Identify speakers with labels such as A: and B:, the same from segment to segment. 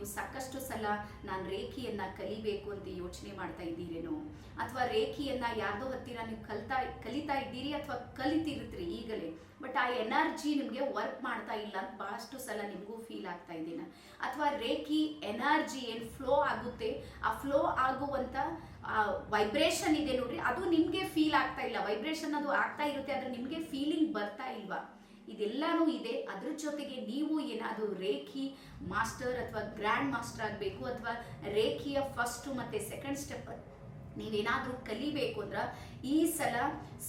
A: ನೀವು ಸಾಕಷ್ಟು ಸಲ ನಾನು ರೇಖಿಯನ್ನ ಕಲಿಬೇಕು ಅಂತ ಯೋಚನೆ ಮಾಡ್ತಾ ಇದ್ದೀರೇನೋ? ಅಥವಾ ರೇಖಿಯನ್ನ ಯಾರ್ದೋ ಹತ್ತಿರ ನೀವು ಕಲಿತಾ ಕಲಿತಾ ಇದ್ದೀರಿ ಅಥವಾ ಕಲಿತಿರುತ್ತೀರಿ ಈಗಲೇ? ಬಟ್ ಆ ಎನರ್ಜಿ ನಿಮಗೆ ವರ್ಕ್ ಮಾಡ್ತಾ ಇಲ್ಲ ಅಂತ ಬಹಳಷ್ಟು ಸಲ ನಿಮಗೂ ಫೀಲ್ ಆಗ್ತಾ ಇದ್ದೀನ. ಅಥವಾ ರೇಖಿ ಎನರ್ಜಿ ಏನು ಫ್ಲೋ ಆಗುತ್ತೆ? ಆ ಫ್ಲೋ ಆಗುವಂತ ವೈಬ್ರೇಷನ್ ಇದೆ ನೋಡ್ರಿ, ಅದು ನಿಮಗೆ ಫೀಲ್ ಆಗ್ತಾ ಇಲ್ಲ. ವೈಬ್ರೇಷನ್ ಅದು ಆಗ್ತಾ ಇರುತ್ತೆ, ಆದ್ರೆ ನಿಮಗೆ ಫೀಲಿಂಗ್ ಬರ್ತಾ ಇಲ್ವಾ? ಇದೆಲ್ಲನೂ ಇದೆ. ಅದ್ರ ಜೊತೆಗೆ ನೀವು ಏನಾದರೂ ರೇಖಿ ಮಾಸ್ಟರ್ ಅಥವಾ ಗ್ರ್ಯಾಂಡ್ ಮಾಸ್ಟರ್ ಆಗಬೇಕು ಅಥವಾ ರೇಖಿಯ ಫಸ್ಟ್ ಮತ್ತೆ ಸೆಕೆಂಡ್ ಸ್ಟೆಪ್ ನೀವೇನಾದರೂ ಕಲಿಬೇಕು ಅಂದ್ರೆ ಈ ಸಲ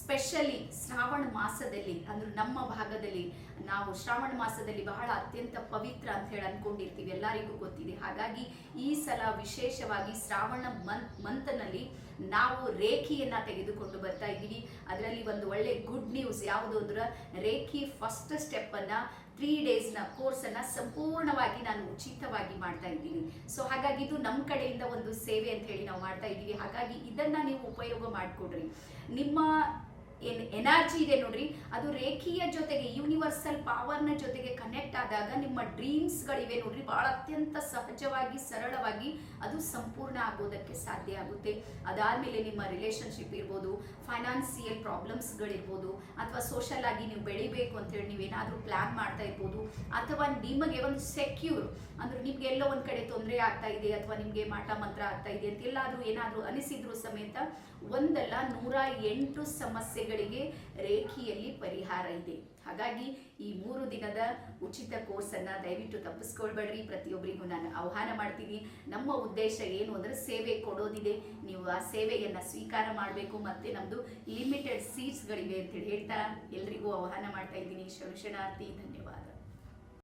A: ಸ್ಪೆಷಲಿ ಶ್ರಾವಣ ಮಾಸದಲ್ಲಿ, ಅಂದ್ರೆ ನಮ್ಮ ಭಾಗದಲ್ಲಿ ನಾವು ಶ್ರಾವಣ ಮಾಸದಲ್ಲಿ ಬಹಳ ಅತ್ಯಂತ ಪವಿತ್ರ ಅಂತ ಹೇಳಿ ಅನ್ಕೊಂಡಿರ್ತೀವಿ, ಎಲ್ಲರಿಗೂ ಗೊತ್ತಿದೆ. ಹಾಗಾಗಿ ಈ ಸಲ ವಿಶೇಷವಾಗಿ ಶ್ರಾವಣ ಮಂತ್ ಮಂತ್ನಲ್ಲಿ ನಾವು ರೇಖಿಯನ್ನ ತೆಗೆದುಕೊಂಡು ಬರ್ತಾ ಇದ್ದೀವಿ. ಅದರಲ್ಲಿ ಒಂದು ಒಳ್ಳೆ ಗುಡ್ ನ್ಯೂಸ್ ಯಾವುದು ಅಂದ್ರೆ ರೇಖಿ ಫಸ್ಟ್ ಸ್ಟೆಪ್ ಅನ್ನ ತ್ರೀ ಡೇಸ್ನ ಕೋರ್ಸನ್ನು ಸಂಪೂರ್ಣವಾಗಿ ನಾನು ಉಚಿತವಾಗಿ ಮಾಡ್ತಾ ಇದ್ದೀನಿ. ಸೊ ಹಾಗಾಗಿ ಇದು ನಮ್ಮ ಕಡೆಯಿಂದ ಒಂದು ಸೇವೆ ಅಂತ ಹೇಳಿ ನಾವು ಮಾಡ್ತಾ ಇದ್ದೀವಿ. ಹಾಗಾಗಿ ಇದನ್ನ ನೀವು ಉಪಯೋಗ ಮಾಡಿಕೊಡ್ರಿ. ನಿಮ್ಮ ಏನ್ ಎನರ್ಜಿ ಇದೆ ನೋಡ್ರಿ. ಅದು ರೇಖೀಯ ಜೊತೆಗೆ ಯೂನಿವರ್ಸಲ್ ಪವರ್ನ ಜೊತೆಗೆ ಕನೆಕ್ಟ್ ಆದಾಗ ನಿಮ್ಮ ಡ್ರೀಮ್ಸ್ಗಳಿವೆ ನೋಡ್ರಿ. ಬಹಳ ಅತ್ಯಂತ ಸಹಜವಾಗಿ, ಸರಳವಾಗಿ ಅದು ಸಂಪೂರ್ಣ ಆಗೋದಕ್ಕೆ ಸಾಧ್ಯ ಆಗುತ್ತೆ. ಅದಾದಮೇಲೆ ನಿಮ್ಮ ರಿಲೇಶನ್ಶಿಪ್ ಇರ್ಬೋದು ಫೈನಾನ್ಸಿಯಲ್ ಪ್ರಾಬ್ಲಮ್ಸ್ಗಳಿರ್ಬೋದು ಅಥವಾ ಸೋಷಲ್ ಆಗಿ ನೀವು ಬೆಳಿಬೇಕು ಅಂತೇಳಿ ನೀವೇನಾದರೂ ಪ್ಲಾನ್ ಮಾಡ್ತಾ ಇರ್ಬೋದು, ಅಥವಾ ನಿಮಗೆ ಒಂದು ಸೆಕ್ಯೂರ್ ಅಂದ್ರೆ ನಿಮ್ಗೆ ಎಲ್ಲೋ ಒಂದ್ ಕಡೆ ತೊಂದರೆ ಆಗ್ತಾ ಇದೆ ಅಥವಾ ನಿಮ್ಗೆ ಮಾಟ ಮಂತ್ರ ಆಗ್ತಾ ಇದೆ ಅಂತ ಎಲ್ಲಾದ್ರೂ ಏನಾದ್ರೂ ಅನಿಸಿದ್ರು ಸಮೇತ ಒಂದಲ್ಲ ನೂರ ಎಂಟು ಸಮಸ್ಯೆಗಳಿಗೆ ರೇಖಿಯಲ್ಲಿ ಪರಿಹಾರ ಇದೆ. ಹಾಗಾಗಿ ಈ ಮೂರು ದಿನದ ಉಚಿತ ಕೋರ್ಸನ್ನು ದಯವಿಟ್ಟು ತಪ್ಪಿಸ್ಕೊಳ್ಬೇಡ್ರಿ. ಪ್ರತಿಯೊಬ್ಬರಿಗೂ ನಾನು ಆಹ್ವಾನ ಮಾಡ್ತೀನಿ. ನಮ್ಮ ಉದ್ದೇಶ ಏನು ಅಂದರೆ ಸೇವೆ ಕೊಡೋದಿದೆ. ನೀವು ಆ ಸೇವೆಯನ್ನು ಸ್ವೀಕಾರ ಮಾಡಬೇಕು ಮತ್ತು ನಮ್ಮದು ಲಿಮಿಟೆಡ್ ಸೀಟ್ಸ್ಗಳಿವೆ ಅಂತೇಳಿ ಹೇಳ್ತಾ ಎಲ್ರಿಗೂ ಆಹ್ವಾನ ಮಾಡ್ತಾ ಇದ್ದೀನಿ. ಶರಣಾರ್ಥಿ. ಧನ್ಯವಾದ.